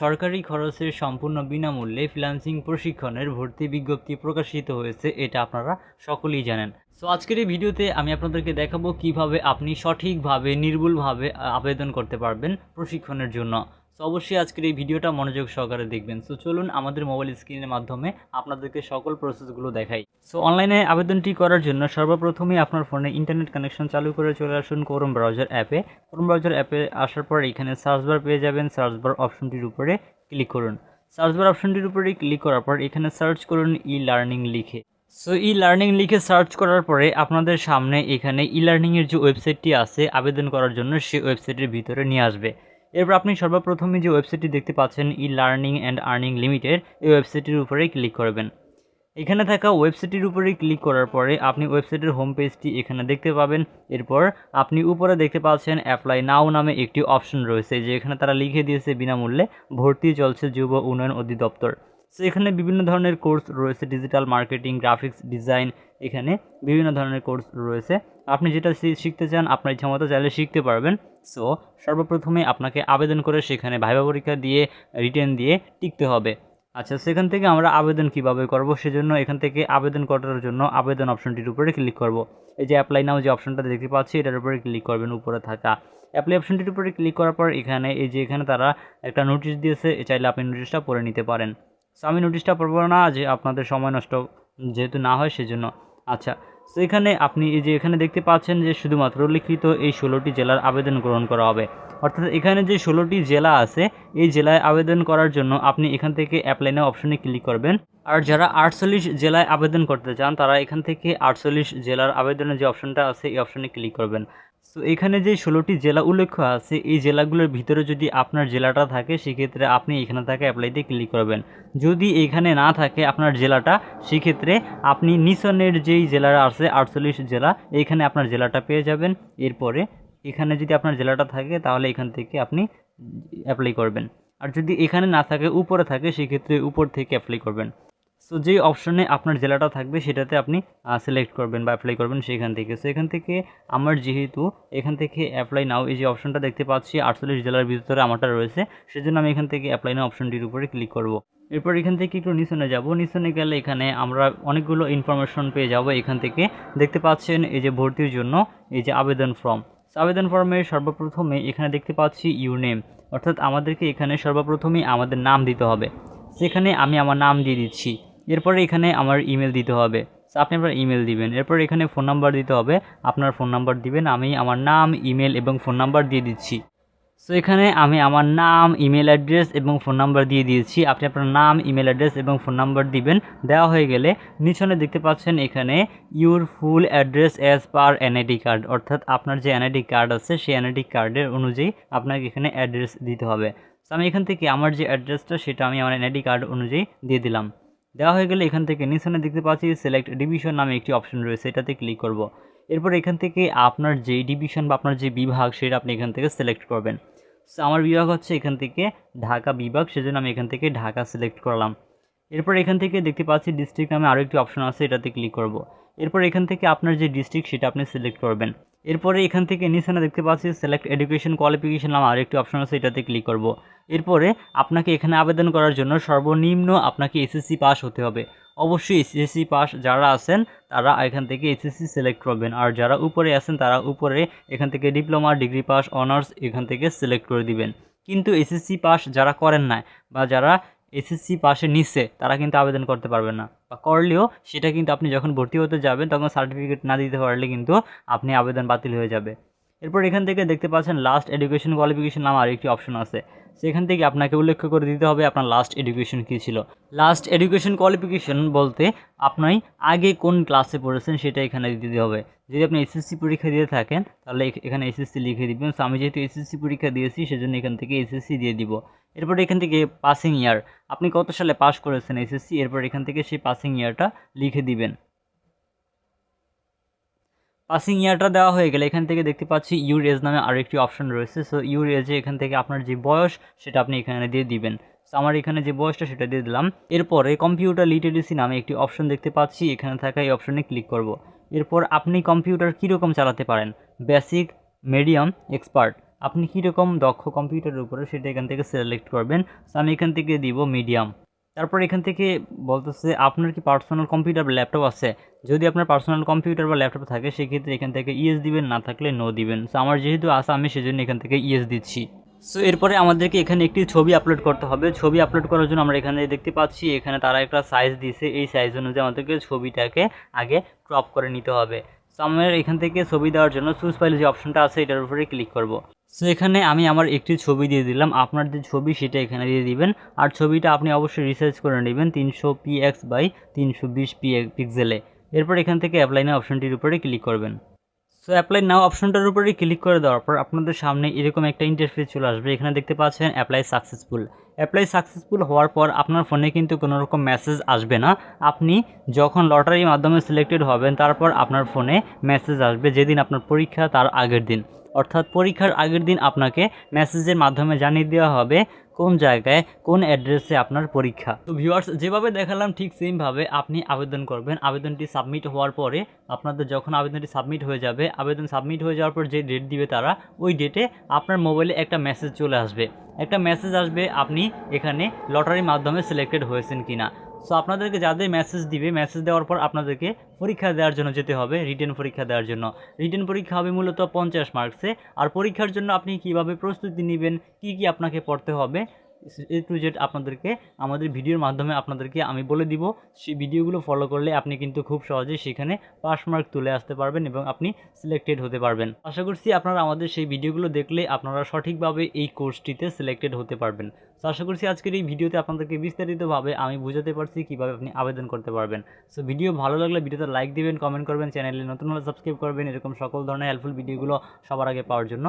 সরকারি খরচে সম্পূর্ণ বিনামূল্যে ফ্রিলান্সিং প্রশিক্ষণের ভর্তি বিজ্ঞপ্তি প্রকাশিত হয়েছে, এটা আপনারা সকলেই জানেন। সো আজকের এই ভিডিওতে আমি আপনাদেরকে দেখাবো কীভাবে আপনি সঠিকভাবে, নির্ভুলভাবে আবেদন করতে পারবেন প্রশিক্ষণের জন্য। সো অবশ্যই আজকের এই ভিডিওটা মনোযোগ সহকারে দেখবেন। সো চলুন আমাদের মোবাইল স্ক্রিনের মাধ্যমে আপনাদেরকে সকল প্রসেসগুলো দেখাই। সো অনলাইনে আবেদনটি করার জন্য সর্বপ্রথমে আপনার ফোনে ইন্টারনেট কানেকশন চালু করে চলে আসুন ক্রোম ব্রাউজার অ্যাপে ক্রোম ব্রাউজার অ্যাপে আসার পর এখানে সার্চ বার পেয়ে যাবেন। সার্চ বার অপশনটির উপরে ক্লিক করুন। সার্চ বার অপশনটির উপরে ক্লিক করার পর এখানে সার্চ করুন ই লার্নিং লিখে। সো ই লার্নিং লিখে সার্চ করার পরে আপনাদের সামনে এখানে ই লার্নিংয়ের যে ওয়েবসাইটটি আছে, আবেদন করার জন্য সেই ওয়েবসাইটের ভিতরে নিয়ে আসবে। এরপর আপনি সর্বপ্রথমে যে ওয়েবসাইটটি দেখতে পাচ্ছেন e learning and earning limited এই ওয়েবসাইটির উপরে ক্লিক করবেন। এখানে থাকা ওয়েবসাইটের উপরে ক্লিক করার পরে আপনি ওয়েবসাইটের হোম পেজটি এখানে দেখতে পাবেন। এরপর আপনি উপরে দেখতে পাচ্ছেন অ্যাপ্লাই নাও নামে একটি অপশন রয়েছে, যে এখানে তারা লিখে দিয়েছে বিনামূল্যে ভর্তি চলছে যুব উন্নয়ন অধিদপ্তর। সো এখানে বিভিন্ন ধরনের কোর্স রয়েছে ডিজিটাল মার্কেটিং গ্রাফিক্স ডিজাইন এখানে বিভিন্ন ধরনের কোর্স রয়েছে। আপনি যেটা শিখতে চান, আপনার ইচ্ছা মতো চাইলে শিখতে পারবেন। সো সর্বপ্রথমে আপনাকে আবেদন করে সেখানে ভাইবা পরীক্ষা দিয়ে রিটেন দিয়ে টিকতে হবে। আচ্ছা সেখান থেকে আমরা আবেদন কীভাবে করব? সেজন্য এখান থেকে আবেদন করার জন্য আবেদন অপশনটির উপরে ক্লিক করব। এই যে অ্যাপ্লাই নাও যে অপশনটা দেখতে পাচ্ছি, এটার উপরে ক্লিক করবেন উপরে থাকা। অ্যাপ্লাই অপশনটির উপরে ক্লিক করার পর এখানে, এই যে এখানে তারা একটা নোটিশ দিয়েছে চাইলে আপনি নোটিশটা পড়ে নিতে পারেন। সো আমি নোটিশটা পড়ব না যে আপনাদের সময় নষ্ট যেহেতু না হয় সেজন্য। আচ্ছা তো এখানে আপনি এই যে এখানে দেখতে পাচ্ছেন যে শুধুমাত্র লিখিত এই ষোলোটি জেলার আবেদন গ্রহণ করা হবে। অর্থাৎ এখানে যে ষোলোটি জেলা আছে, এই জেলায় আবেদন করার জন্য আপনি এখান থেকে অ্যাপ্লাই নাও অপশনে ক্লিক করবেন। আর যারা আটচল্লিশ জেলায় আবেদন করতে চান, তারা এখান থেকে আটচল্লিশ জেলার আবেদনের যে অপশনটা আছে, এই অপশনে ক্লিক করবেন। সো এখানে যে ষোলোটি জেলা উল্লেখ আছে, এই জেলাগুলোর ভিতরে যদি আপনার জেলাটা থাকে, সেক্ষেত্রে আপনি এখানে থাকা অ্যাপ্লাইতে ক্লিক করবেন। যদি এখানে না থাকে আপনার জেলাটা, সেক্ষেত্রে আপনি নিসনের যেই জেলাটা আছে, আটচল্লিশ জেলা এইখানে আপনার জেলাটা পেয়ে যাবেন। এরপরে এখানে যদি আপনার জেলাটা থাকে, তাহলে এখান থেকে আপনি অ্যাপ্লাই করবেন। আর যদি এখানে না থাকে, উপরে থাকে, সেক্ষেত্রে উপর থেকে অ্যাপ্লাই করবেন। সো যেই অপশনে আপনার জেলাটা থাকবে, সেটাতে আপনি সিলেক্ট করবেন বা অ্যাপ্লাই করবেন সেখান থেকে। সো এখান থেকে আমার যেহেতু, এখান থেকে অ্যাপ্লাই নাও এই যে অপশনটা দেখতে পাচ্ছি, আটচল্লিশ জেলার ভিতরে আমারটা রয়েছে, সেজন্য আমি এখান থেকে অ্যাপ্লাই নাও অপশনটির উপরে ক্লিক করব। এরপর এখান থেকে একটু নিচনে যাব। নিচনে গেলে এখানে আমরা অনেকগুলো ইনফরমেশন পেয়ে যাব এখান থেকে। দেখতে পাচ্ছেন এই যে ভর্তির জন্য এই যে আবেদন ফর্ম আবেদন ফর্মে সর্বপ্রথমে এখানে দেখতে পাচ্ছি ইউ নেম অর্থাৎ আমাদেরকে এখানে সর্বপ্রথমেই আমাদের নাম দিতে হবে। সেখানে আমি আমার নাম দিয়ে দিচ্ছি। এরপরে এখানে আমার ইমেল দিতে হবে। আপনি আপনার ইমেল দিবেন। এরপর এখানে ফোন নাম্বার দিতে হবে। আপনার ফোন নাম্বার দিবেন। আমি আমার নাম ইমেল এবং ফোন নাম্বার দিয়ে দিচ্ছি। সো এখানে আমি আমার নাম ইমেল অ্যাড্রেস এবং ফোন নাম্বার দিয়ে দিয়েছি। আপনি আপনার নাম ইমেল অ্যাড্রেস এবং ফোন নাম্বার দিবেন। দেওয়া হয়ে গেলে নিচনে দেখতে পাচ্ছেন এখানে your full address as per NID card অর্থাৎ আপনার যে এনআইডি কার্ড আছে, সেই এনআইডি কার্ডের অনুযায়ী আপনাকে এখানে অ্যাড্রেস দিতে হবে। তো আমি এখান থেকে আমার যে অ্যাড্রেসটা সেটা আমি আমার এনআইডি কার্ড অনুযায়ী দিয়ে দিলাম। দেওয়া হয়ে গেলে এখান থেকে নিচনে দেখতে পাচ্ছি সিলেক্ট ডিভিশন নামে একটি অপশন রয়েছে, এটাতে ক্লিক করব। এরপর এখান থেকে আপনার যে ডিভিশন বা আপনার যে বিভাগ সেটা আপনি এখান থেকে সিলেক্ট করবেন। আমার বিভাগ হচ্ছে এখান থেকে ঢাকা বিভাগ, সেজন্য আমি এখান থেকে ঢাকা সিলেক্ট করলাম। এরপর এখান থেকে দেখতে পাচ্ছি ডিস্ট্রিক্ট নামে আরও একটি অপশন আছে, এটাতে ক্লিক করব। এরপর এখান থেকে আপনার যে ডিস্ট্রিক্ট সেটা আপনি সিলেক্ট করবেন। এরপরে এখান থেকে নিচে দেখতে পাচ্ছি সিলেক্ট এডুকেশন কোয়ালিফিকেশন নামে আরেকটি অপশন আছে, এটাতে ক্লিক করব। এরপরে আপনাকে এখানে আবেদন করার জন্য সর্বনিম্ন আপনাকে এসএসসি পাস হতে হবে। অবশ্যই এসএসসি পাস যারা আছেন, তারা এখান থেকে এসএসসি সিলেক্ট করবেন। আর যারা উপরে আছেন, তারা উপরে এখান থেকে ডিপ্লোমা ডিগ্রি পাস অনার্স এখান থেকে সিলেক্ট করে দিবেন। কিন্তু এসএসসি পাস যারা করেন না বা যারা এসএসসি পাশে নিচ্ছে তারা কিন্তু আবেদন করতে পারবেন না। বা করলেও সেটা কিন্তু আপনি যখন ভর্তি হতে যাবেন, তখন সার্টিফিকেট না দিতে পারলে কিন্তু আপনি আবেদন বাতিল হয়ে যাবে। এরপর এখান থেকে দেখতে পাচ্ছেন লাস্ট এডুকেশন কোয়ালিফিকেশন নামার আরেকটি অপশন আছে। সেখান থেকে আপনাকে উল্লেখ করে দিতে হবে আপনার লাস্ট এডুকেশন কী ছিল। লাস্ট এডুকেশন কোয়ালিফিকেশন বলতে আপনি আগে কোন ক্লাসে পড়েছেন সেটা এখানে দিতে হবে। যদি আপনি এসএসসি পরীক্ষা দিয়ে থাকেন, তাহলে এখানে এসএসসি লিখে দিবেন। আমি যেহেতু এসএসসি পরীক্ষা দিয়েছি, সেজন্য এখান থেকে এসএসসি দিয়ে দিব। এরপর এখান থেকে পাসিং ইয়ার আপনি কত সালে পাস করেছেন এসএসসি এরপর এখান থেকে সেই পাসিং ইয়ারটা লিখে দিবেন। পাসিং ইয়ারটা দেওয়া হয়ে গেলে এখান থেকে দেখতে পাচ্ছি ইউর এজ নামে আরেকটি অপশন রয়েছে। সো ইউর এজে এখান থেকে আপনার যে বয়স, সেটা আপনি এখানে দিয়ে দিবেন। আমার এখানে যে বয়সটা, সেটা দিয়ে দিলাম। এরপরে কম্পিউটার লিটারেসি নামে একটি অপশন দেখতে পাচ্ছি। এখানে থাকা এই অপশনে ক্লিক করব। এরপর আপনি কম্পিউটার কীরকম চালাতে পারেন? বেসিক মিডিয়াম এক্সপার্ট আপনি কীরকম দক্ষ কম্পিউটারের উপরে, সেটা এখান থেকে সিলেক্ট করবেন। আমি এখান থেকে দিব মিডিয়াম তারপর এখান থেকে বলতেছে, আপনার কি পার্সোনাল কম্পিউটার বা ল্যাপটপ আছে? যদি আপনার পার্সোনাল কম্পিউটার বা ল্যাপটপ থাকে, সেক্ষেত্রে এখান থেকে ইএস দিবেন, না থাকলে নো দিবেন। সো আমার যেহেতু আছে, আমি সেজন্য এখান থেকে ইএস দিচ্ছি। সো এরপরে আমাদেরকে এখানে একটি ছবি আপলোড করতে হবে। ছবি আপলোড করার জন্য আমরা এখানে দেখতে পাচ্ছি, এখানে তারা একটা সাইজ দিয়েছে। এই সাইজ অনুযায়ী আমাদেরকে ছবিটাকে আগে ক্রপ করে নিতে হবে। সো আমার এখান থেকে ছবি দেওয়ার জন্য চুজ ফাইল যে অপশনটা আছে, এটার উপরে ক্লিক করব। সো এখানে আমি আমার একটি ছবি দিয়ে দিলাম। আপনার যে ছবি, সেটা এখানে দিয়ে দিবেন। আর ছবিটা আপনি অবশ্যই রিসার্চ করে নেবেন তিনশো পি এক্স বাই তিনশো বিশ পি পিক্সেলে এরপর এখান থেকে অ্যাপ্লাই না অপশনটির উপরে ক্লিক করবেন। সো অ্যাপ্লাই নাও অপশনটার উপরে ক্লিক করে দেওয়ার পর আপনাদের সামনে এরকম একটা ইন্টারফেস চলে আসবে। এখানে দেখতে পাচ্ছেন অ্যাপ্লাই সাকসেসফুল অ্যাপ্লাই সাকসেসফুল হওয়ার পর আপনার ফোনে কিন্তু কোনো রকম মেসেজ আসবে না। আপনি যখন লটারির মাধ্যমে সিলেক্টেড হবেন, তারপর আপনার ফোনে মেসেজ আসবে যেদিন আপনার পরীক্ষা তার আগের দিন। অর্থাৎ পরীক্ষার আগের দিন আপনাকে মেসেজের মাধ্যমে জানিয়ে দেওয়া হবে কোন জায়গায় কোন অ্যাড্রেসে আপনার পরীক্ষা। তো ভিউয়ার্স যেভাবে দেখালাম ঠিক সেমভাবে আপনি আবেদন করবেন। আবেদনটি সাবমিট হওয়ার পরে আপনাদের যখন আবেদনটি সাবমিট হয়ে যাবে, আবেদন সাবমিট হয়ে যাওয়ার পর যে ডেট দিবে তারা, ওই ডেটে আপনার মোবাইলে একটা মেসেজ চলে আসবে। একটা মেসেজ আসবে, আপনি এখানে লটারির মাধ্যমে সিলেক্টেড হয়েছেন কিনা। সো আপনাদেরকে যাদের মেসেজ দিবে মেসেজ দেওয়ার পর আপনাদেরকে পরীক্ষা দেওয়ার জন্য যেতে হবে রিটেন পরীক্ষা দেওয়ার জন্য। রিটেন পরীক্ষা হবে মূলত পঞ্চাশ মার্কসে আর পরীক্ষার জন্য আপনি কীভাবে প্রস্তুতি নেবেন, কি কি আপনাকে পড়তে হবে এ টু জেড আপনাদেরকে আমাদের ভিডিওর মাধ্যমে আপনাদেরকে আমি বলে দিব। সেই ভিডিওগুলো ফলো করলে আপনি কিন্তু খুব সহজেই সেখানে পাস মার্ক তুলে আসতে পারবেন এবং আপনি সিলেক্টেড হতে পারবেন। আশা করছি আপনারা আমাদের সেই ভিডিওগুলো দেখলে আপনারা সঠিকভাবে এই কোর্সটিতে সিলেক্টেড হতে পারবেন। তো আশা করছি আজকের এই ভিডিওতে আপনাদেরকে বিস্তারিতভাবে আমি বুঝাতে পারছি কীভাবে আপনি আবেদন করতে পারবেন। সো ভিডিও ভালো লাগলে ভিডিওতে লাইক দিবেন কমেন্ট করবেন চ্যানেলে নতুন হলে সাবস্ক্রাইব করবেন, এরকম সকল ধরনের হেল্পফুল ভিডিওগুলো সবার আগে পাওয়ার জন্য।